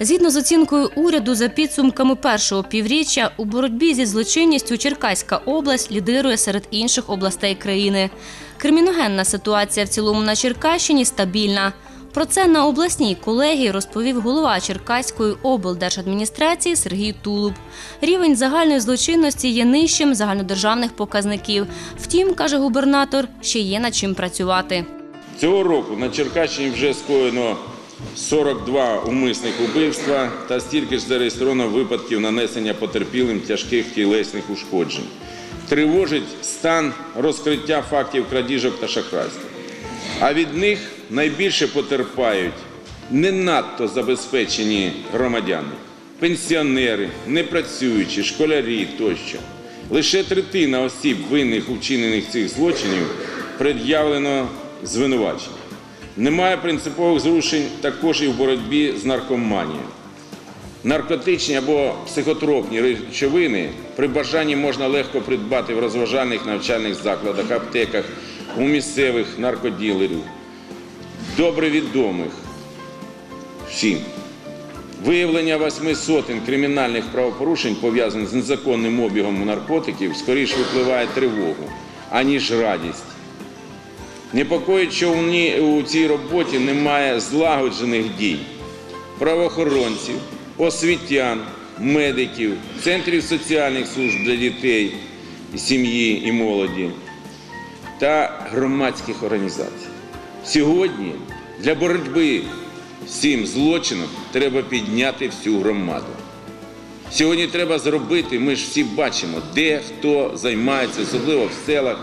Згідно з оцінкою уряду, за підсумками першого півріччя у боротьбі зі злочинністю Черкаська область лідирує серед інших областей країни. Криміногенна ситуація в цілому на Черкащині стабільна. Про це на обласній колегії розповів голова Черкаської облдержадміністрації Сергій Тулуб. Рівень загальної злочинності є нижчим загальнодержавних показників. Втім, каже губернатор, ще є над чим працювати. Цього року на Черкащині вже скоєно 42 умисних убивства та стільки ж зареєстровано випадків нанесення потерпілим тяжких тілесних ушкоджень. Тривожить стан розкриття фактів крадіжок та шахрайства. А від них найбільше потерпають не надто забезпечені громадяни, пенсіонери, непрацюючі, школярі тощо. Лише третина осіб, винних у вчинених цих злочинів, пред'явлено звинувачення. Немає принципових зрушень також і в боротьбі з наркоманією. Наркотичні або психотропні речовини при бажанні можна легко придбати в розважальних навчальних закладах, аптеках, у місцевих наркоділерів, добре відомих всім. Виявлення восьми сотень кримінальних правопорушень, пов'язаних з незаконним обігом наркотиків, скоріше викликає тривогу, аніж радість. Непокоїть, що у цій роботі немає злагоджених дій правоохоронців, освітян, медиків, центрів соціальних служб для дітей, сім'ї і молоді та громадських організацій. Сьогодні для боротьби з цим злочином треба підняти всю громаду. Сьогодні треба зробити, ми ж всі бачимо, де хто займається, особливо в селах.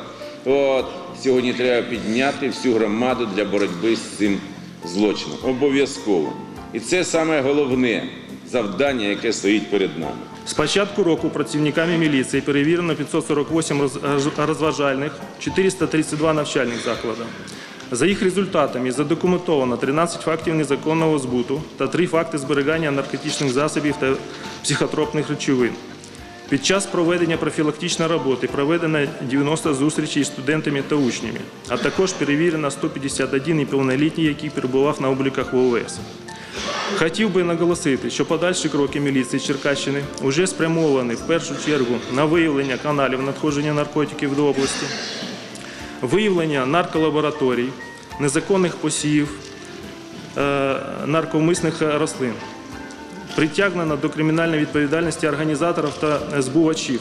От, сьогодні треба підняти всю громаду для боротьби з цим злочином. Обов'язково. І це саме головне завдання, яке стоїть перед нами. З початку року працівниками міліції перевірено 548 розважальних, 432 навчальних заклади. За їх результатами задокументовано 13 фактів незаконного збуту та 3 факти зберігання наркотичних засобів та психотропних речовин. Під час проведення профілактичної роботи проведено 90 зустрічей з студентами та учнями, а також перевірено 151 неповнолітній, який перебував на обліках в ОВС. Хотів би наголосити, що подальші кроки міліції Черкащини вже спрямовані в першу чергу на виявлення каналів надходження наркотиків до області, виявлення нарколабораторій, незаконних посівів е, наркомисних рослин, притягнено до кримінальної відповідальності організаторів та збувачів,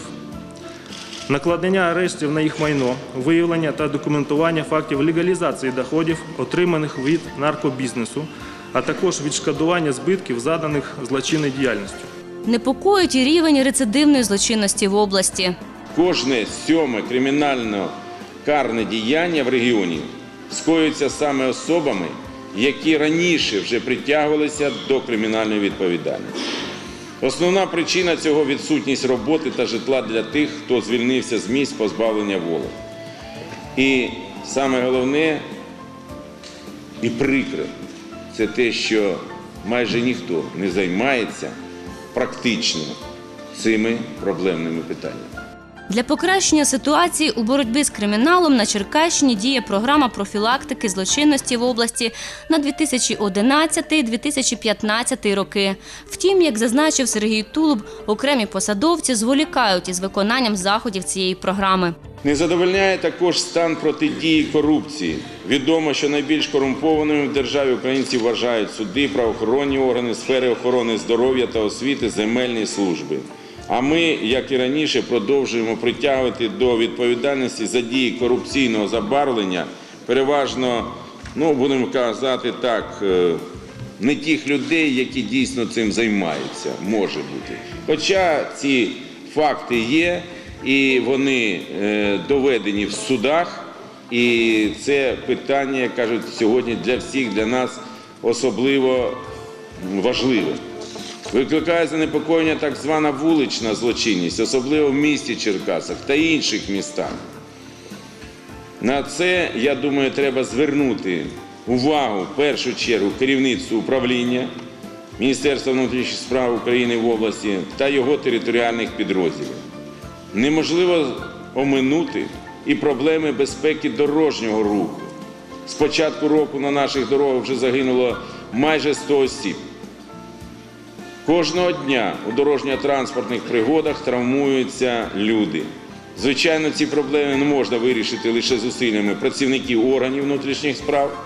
накладення арештів на їх майно, виявлення та документування фактів легалізації доходів, отриманих від наркобізнесу, а також відшкодування збитків, заданих злочинною діяльністю. Непокоїть і рівень рецидивної злочинності в області. Кожне сьоме кримінально карне діяння в регіоні скоюється саме особами, які раніше вже притягувалися до кримінальної відповідальності. Основна причина цього відсутність роботи та житла для тих, хто звільнився з місць позбавлення волі. І саме головне і прикре це те, що майже ніхто не займається практично цими проблемними питаннями. Для покращення ситуації у боротьбі з криміналом на Черкащині діє програма профілактики злочинності в області на 2011-2015 роки. Втім, як зазначив Сергій Тулуб, окремі посадовці зволікають із виконанням заходів цієї програми. Не задовольняє також стан протидії корупції. Відомо, що найбільш корумпованими в державі українці вважають суди, правоохоронні органи, сфери охорони здоров'я та освіти, земельні служби. А ми, як і раніше, продовжуємо притягувати до відповідальності за дії корупційного забарвлення, переважно, ну будемо казати так, е, не тих людей, які дійсно цим займаються, може бути. Хоча ці факти є, і вони е, доведені в судах, і це питання, кажуть, сьогодні для всіх, для нас особливо важливе. Викликає занепокоєння так звана вулична злочинність, особливо в місті Черкасах та інших містах. На це, я думаю, треба звернути увагу в першу чергу керівництву управління Міністерства внутрішніх справ України в області та його територіальних підрозділів. Неможливо оминути і проблеми безпеки дорожнього руху. З початку року на наших дорогах вже загинуло майже 100 осіб. Кожного дня у дорожньо-транспортних пригодах травмуються люди. Звичайно, ці проблеми не можна вирішити лише зусиллями працівників органів внутрішніх справ.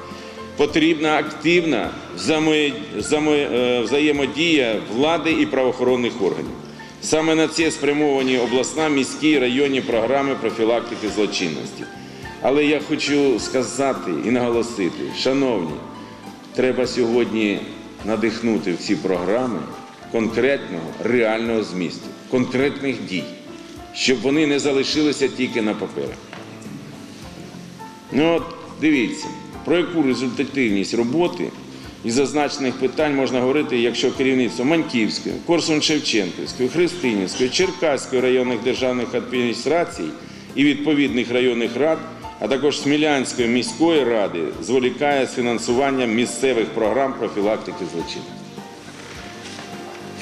Потрібна активна е, взаємодія влади і правоохоронних органів. Саме на це спрямовані обласна, міські і районні програми профілактики злочинності. Але я хочу сказати і наголосити, шановні, треба сьогодні надихнути в ці програми конкретного реального змісту, конкретних дій, щоб вони не залишилися тільки на паперах. Ну от дивіться, про яку результативність роботи із зазначених питань можна говорити, якщо керівництво Маньківської, Корсун-Шевченківської, Христинівської, Черкаської районних державних адміністрацій і відповідних районних рад, а також Смілянської міської ради зволікає з фінансуванням місцевих програм профілактики злочину.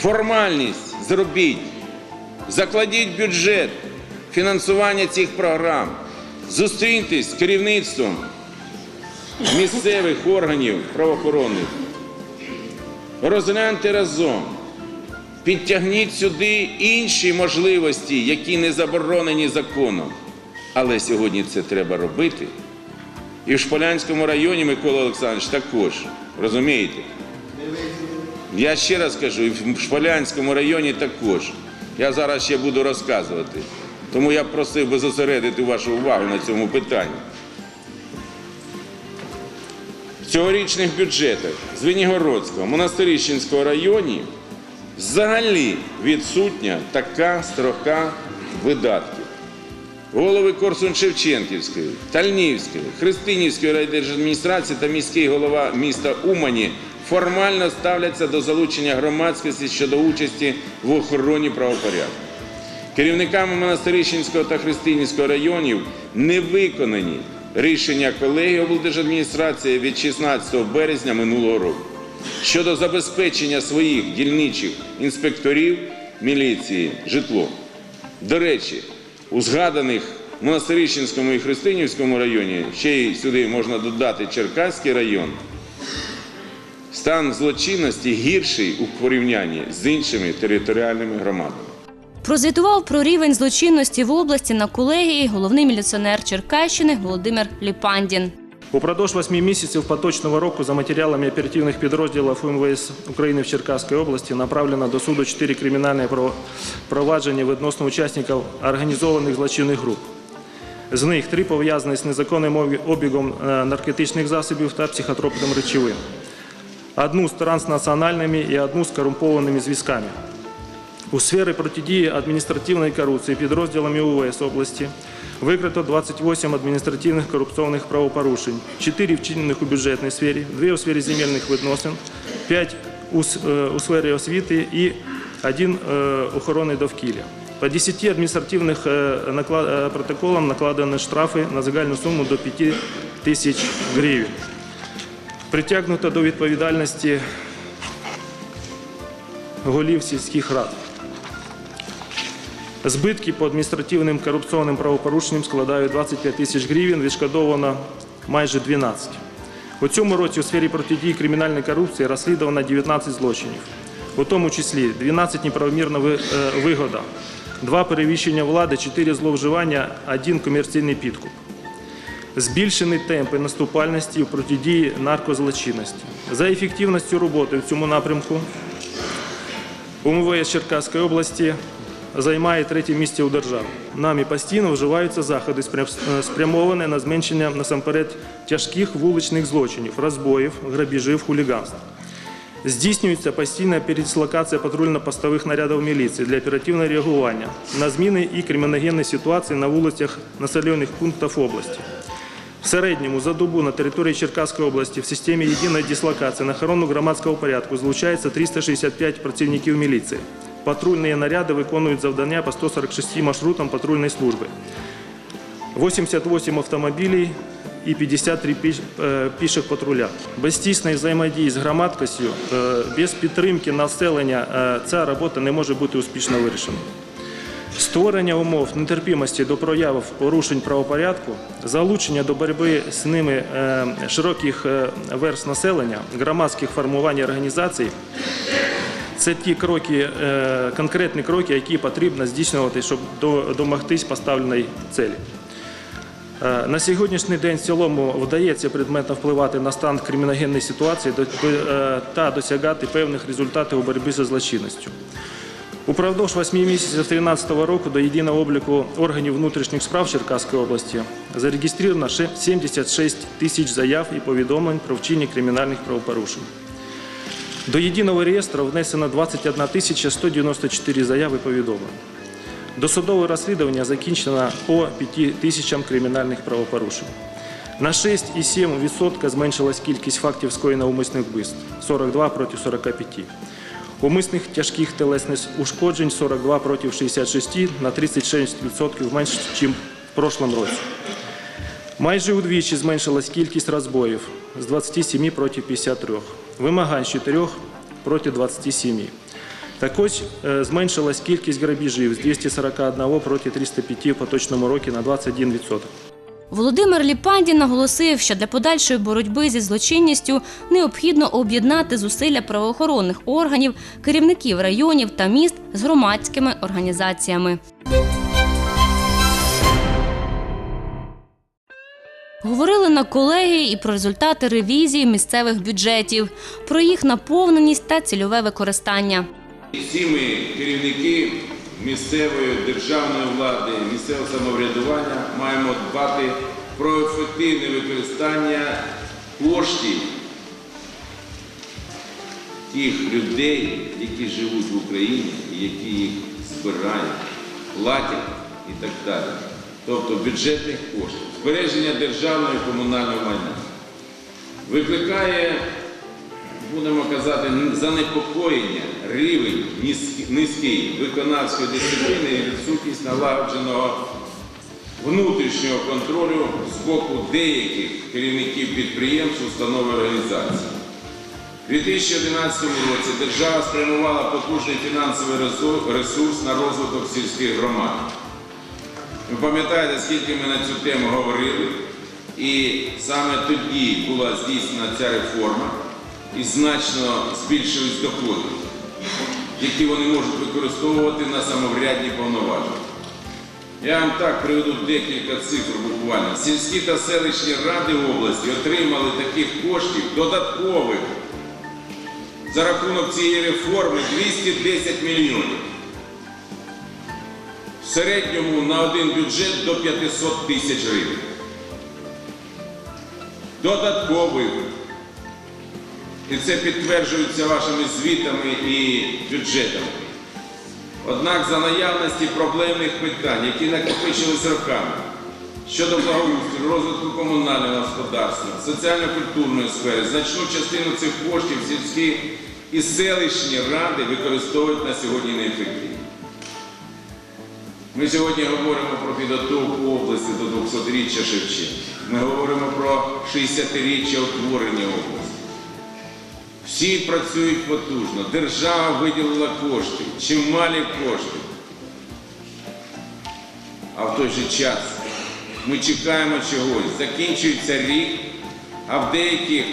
Формальність зробіть, закладіть бюджет фінансування цих програм, зустріньтесь з керівництвом місцевих органів правоохоронних, розгляньте разом, підтягніть сюди інші можливості, які не заборонені законом. Але сьогодні це треба робити. І в Шполянському районі Микола Олександрович також. Розумієте? Я ще раз кажу, і в Шполянському районі також. Я зараз ще буду розказувати. Тому я просив би зосередити вашу увагу на цьому питанні. В цьогорічних бюджетах Звенігородського, Монастирищенського районів взагалі відсутня така строка видатків. Голови Корсун-Шевченківської, Тальнівської, Христинівської райдержадміністрації та міський голова міста Умані формально ставляться до залучення громадськості щодо участі в охороні правопорядку. Керівниками Монастирищенського та Христинівського районів не виконані рішення колегії облдержадміністрації від 16 березня минулого року щодо забезпечення своїх дільничих інспекторів міліції житлом. До речі, у згаданих Монастирищенському і Христинівському районі, ще й сюди можна додати Черкаський район, стан злочинності гірший у порівнянні з іншими територіальними громадами. Прозвітував про рівень злочинності в області на колегії головний міліціонер Черкащини Володимир Ліпандін. Упродовж восьми місяців поточного року за матеріалами оперативних підрозділів УМВС України в Черкаській області направлено до суду чотири кримінальні провадження відносно учасників організованих злочинних груп. З них три пов'язані з незаконним обігом е, наркотичних засобів та психотропним речовин. Одну з транснаціональними і одну з корумпованими зв'язками. У сфері протидії адміністративної корупції підрозділами УВС області викрито 28 адміністративних корупційних правопорушень, 4 вчинених у бюджетній сфері, 2 у сфері земельних відносин, 5 у, с- е, у сфері освіти і 1 охорони довкілля. По 10 адміністративних е, накла- е, протоколам накладені штрафи на загальну суму до 5 тисяч гривень. Притягнуто до відповідальності голів сільських рад. Збитки по адміністративним корупційним правопорушенням складають 25 тисяч гривень, відшкодовано майже 12. У цьому році у сфері протидії кримінальної корупції розслідувано 19 злочинів, у тому числі 12 неправомірна е, вигода, 2 перевищення влади, 4 зловживання, 1 комерційний підкуп. Збільшені темпи наступальності у протидії наркозлочинності. За ефективністю роботи в цьому напрямку УМВС Черкаської області займає третє місце у державі. Нами постійно вживаються заходи, спрям- спрямовані на зменшення насамперед тяжких вуличних злочинів, розбоїв, грабіжів, хуліганств. Здійснюється постійна передислокація патрульно-постових нарядів міліції для оперативного реагування на зміни і криміногенні ситуації на вулицях населених пунктів області. В середньому за добу на території Черкаської області в системі єдиної дислокації на охорону громадського порядку злучається 365 працівників міліції. Патрульні наряди виконують завдання по 146 маршрутам патрульної служби. 88 автомобілів і 53 е, піших патруля. Без тісної взаємодії з громадськістю, е, без підтримки населення е, ця робота не може бути успішно вирішена. Створення умов нетерпімості до проявів порушень правопорядку, залучення до боротьби з ними е, широких е, верст населення, громадських формувань і організацій це ті кроки, е, конкретні кроки, які потрібно здійснювати, щоб домогтись поставленої цілі. На сьогоднішній день в цілому вдається предметно впливати на стан криміногенної ситуації та досягати певних результатів у боротьбі зі злочинністю. Упродовж восьми місяців 2013 року до єдиного обліку органів внутрішніх справ Черкаської області зареєстровано 76 тисяч заяв і повідомлень про вчинення кримінальних правопорушень. До єдиного реєстру внесено 21 тисяча 194 заяви повідомлень. Досудове розслідування закінчено по 5 тисячам кримінальних правопорушень. На 6,7% зменшилась кількість фактів скоєння умисних вбивств – 42 проти 45. Умисних тяжких телесних ушкоджень 42 проти 66 на 36% менше, ніж в прошлом році. Майже удвічі зменшилась кількість розбоїв з 27 проти 53, вимагань з 4 проти 27. Також е, зменшилась кількість грабіжів з 241 проти 305 в поточному році на 21%. Володимир Ліпандін наголосив, що для подальшої боротьби зі злочинністю необхідно об'єднати зусилля правоохоронних органів, керівників районів та міст з громадськими організаціями. Говорили на колегії і про результати ревізії місцевих бюджетів, про їх наповненість та цільове використання. Всі ми, керівники місцевої державної влади, місцевого самоврядування, маємо дбати про ефективне використання коштів тих людей, які живуть в Україні які їх збирають, платять і так далі. Тобто бюджетних коштів, збереження державного і комунального майна. Викликає будемо казати, занепокоєння, рівень низький виконавської дисципліни і відсутність налагодженого внутрішнього контролю з боку деяких керівників підприємств, установ і організацій. У 2011 році держава спрямувала потужний фінансовий ресурс- на розвиток сільських громад. Ви пам'ятаєте, скільки ми на цю тему говорили, і саме тоді була здійснена ця реформа і значно збільшились доходи, які вони можуть використовувати на самоврядні повноваження. Я вам так приведу декілька цифр буквально. Сільські та селищні ради області отримали таких коштів додаткових за рахунок цієї реформи 210 мільйонів. В середньому на один бюджет до 500 тисяч гривень. Додаткових. І це підтверджується вашими звітами і бюджетами. Однак за наявності проблемних питань, які накопичились роками, щодо благоустрою, розвитку комунального господарства, соціально-культурної сфери, значну частину цих коштів сільські і селищні ради використовують на сьогодні неефективно. Ми сьогодні говоримо про підготовку області до 200-річчя Шевченка. Ми говоримо про 60-річчя утворення області. Всі працюють потужно. Держава виділила кошти, чималі кошти. А в той же час ми чекаємо чогось. Закінчується рік, а в деяких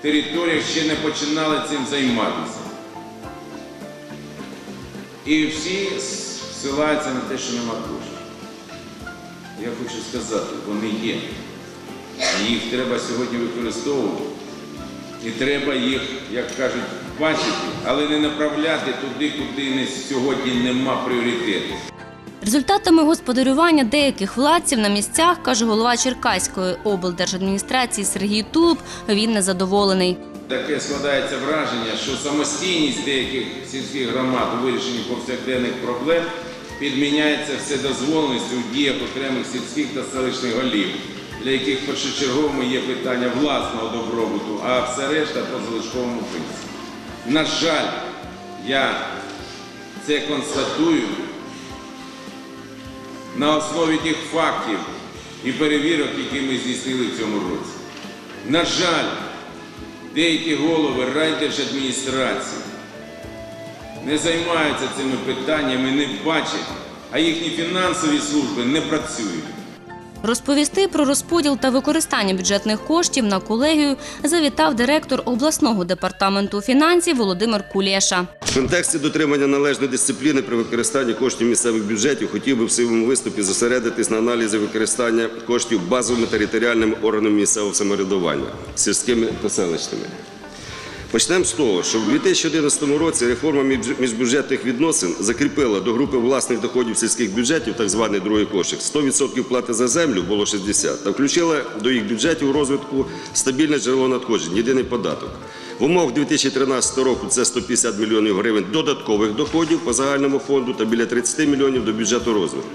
територіях ще не починали цим займатися. І всі ссилаються на те, що нема коштів. Я хочу сказати, вони є. Їх треба сьогодні використовувати. І треба їх, як кажуть, бачити, але не направляти туди, куди не, сьогодні нема пріоритету. Результатами господарювання деяких владців на місцях, каже голова Черкаської облдержадміністрації Сергій Тулуб, він незадоволений. Таке складається враження, що самостійність деяких сільських громад у вирішенні повсякденних проблем підміняється вседозволеністю у діях окремих сільських та селищних голів, для яких першочерговими є питання власного добробуту, а все решта по залишковому принципу. На жаль, я це констатую на основі тих фактів, і перевірок, які ми здійснили в цьому році. На жаль, деякі голови райдержадміністрації не займаються цими питаннями, не бачать, а їхні фінансові служби не працюють. Розповісти про розподіл та використання бюджетних коштів на колегію завітав директор обласного департаменту фінансів Володимир Кулєша. В контексті дотримання належної дисципліни при використанні коштів місцевих бюджетів хотів би в своєму виступі зосередитись на аналізі використання коштів базовими територіальними органами місцевого самоврядування сільськими та селищними. Почнемо з того, що в 2011 році реформа міжбюджетних відносин закріпила до групи власних доходів сільських бюджетів, так званий другий кошик, 100% плати за землю було 60, та включила до їх бюджетів розвитку стабільне джерело надходжень, єдиний податок. В умовах 2013 року це 150 мільйонів гривень додаткових доходів по загальному фонду та біля 30 мільйонів до бюджету розвитку.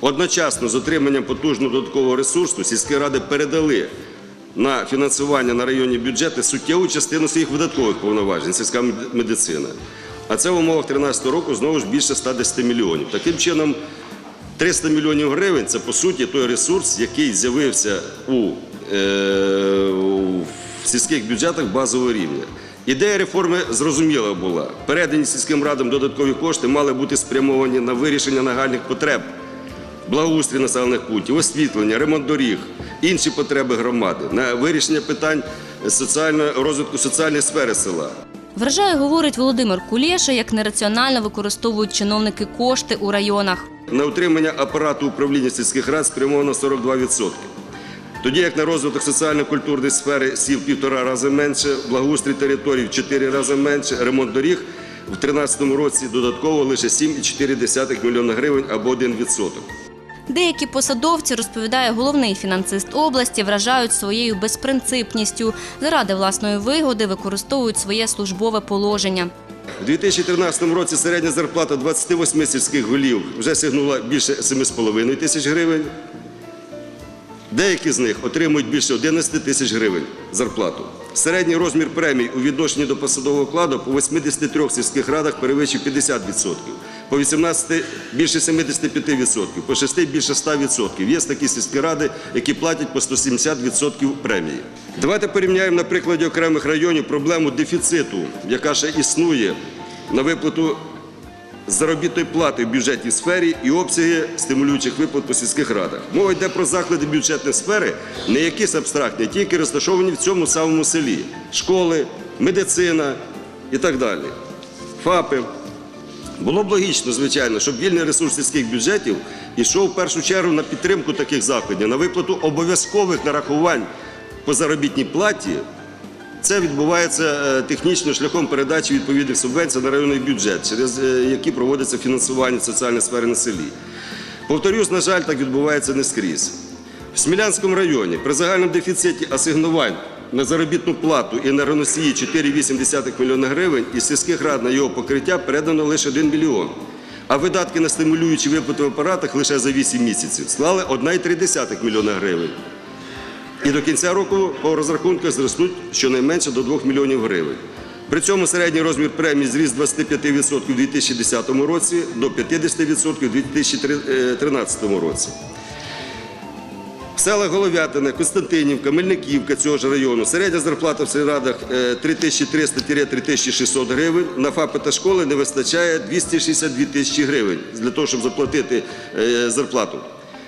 Одночасно з отриманням потужного додаткового ресурсу сільські ради передали на фінансування на районні бюджети суттєву частину своїх видаткових повноважень, сільська мед- медицина. А це в умовах 2013 року знову ж більше 110 мільйонів. Таким чином, 300 мільйонів гривень це по суті той ресурс, який з'явився у, е, у сільських бюджетах базового рівня. Ідея реформи зрозуміла була. Передані сільським радам додаткові кошти мали бути спрямовані на вирішення нагальних потреб благоустрій населених пунктів, освітлення, ремонт доріг, інші потреби громади, на вирішення питань соціального розвитку соціальної сфери села. Вражає, говорить Володимир Кулєша, як нераціонально використовують чиновники кошти у районах. На утримання апарату управління сільських рад спрямовано 42%. Тоді як на розвиток соціально-культурної сфери сіл в півтора рази менше, благоустрій територій в чотири рази менше, ремонт доріг в 2013 році додатково лише 7,4 мільйона гривень або 1%. Деякі посадовці, розповідає головний фінансист області, вражають своєю безпринципністю. Заради власної вигоди використовують своє службове положення. У 2013 році середня зарплата 28 сільських голів вже сягнула більше 7,5 тисяч гривень. Деякі з них отримують більше 11 тисяч гривень зарплату. Середній розмір премій у відношенні до посадового окладу по 83 сільських радах перевищує 50%, по 18 – більше 75%, по 6 – більше 100%. Є такі сільські ради, які платять по 170% премії. Давайте порівняємо на прикладі окремих районів проблему дефіциту, яка ще існує на виплату заробітної плати в бюджетній сфері і обсяги стимулюючих виплат по сільських радах. Мова йде про заклади бюджетної сфери, не якісь абстрактні, а ті, які розташовані в цьому самому селі: школи, медицина і так далі. ФАПи. Було б логічно, звичайно, щоб вільний ресурс сільських бюджетів йшов в першу чергу на підтримку таких закладів, на виплату обов'язкових нарахувань по заробітній платі це відбувається е, технічно шляхом передачі відповідних субвенцій на районний бюджет, через е, які проводиться фінансування соціальної сфери на селі. Повторюсь, на жаль, так відбувається не скрізь. В Смілянському районі при загальному дефіциті асигнувань на заробітну плату і на реносії 4,8 млн гривень із сільських рад на його покриття передано лише 1 мільйон. А видатки на стимулюючі виплати в апаратах лише за 8 місяців склали 1,3 мільйона гривень. І до кінця року по розрахунках зростуть щонайменше до 2 мільйонів гривень. При цьому середній розмір премії зріс з 25% у 2010 році до 50% у 2013 році. В селах Голов'ятина, Константинівка, Мельниківка цього ж району середня зарплата в сільрадах е, 3300-3600 гривень. На ФАПи та школи не вистачає 262 тисячі гривень для того, щоб заплатити е, зарплату.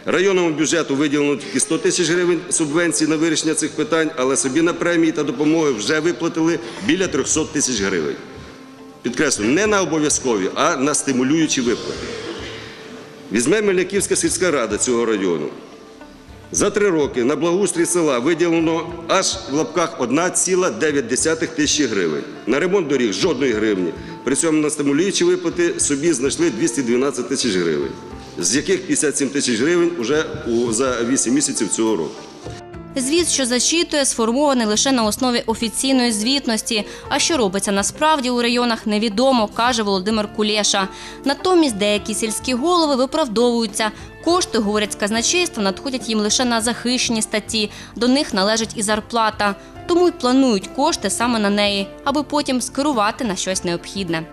Районному бюджету виділено тільки 100 тисяч гривень субвенцій на вирішення цих питань, але собі на премії та допомоги вже виплатили біля 300 тисяч гривень. Підкреслюю, не на обов'язкові, а на стимулюючі виплати. Візьме Мельниківська сільська рада цього району. За три роки на благоустрій села виділено аж в лапках 1,9 тисячі гривень. На ремонт доріг жодної гривні. При цьому на стимулюючі виплати собі знайшли 212 тисяч гривень, з яких 57 тисяч гривень вже за 8 місяців цього року. Звіт, що зачитує, сформований лише на основі офіційної звітності. А що робиться насправді у районах, невідомо, каже Володимир Кулєша. Натомість деякі сільські голови виправдовуються. Кошти, говорять з казначейства, надходять їм лише на захищені статті. До них належить і зарплата. Тому й планують кошти саме на неї, аби потім скерувати на щось необхідне.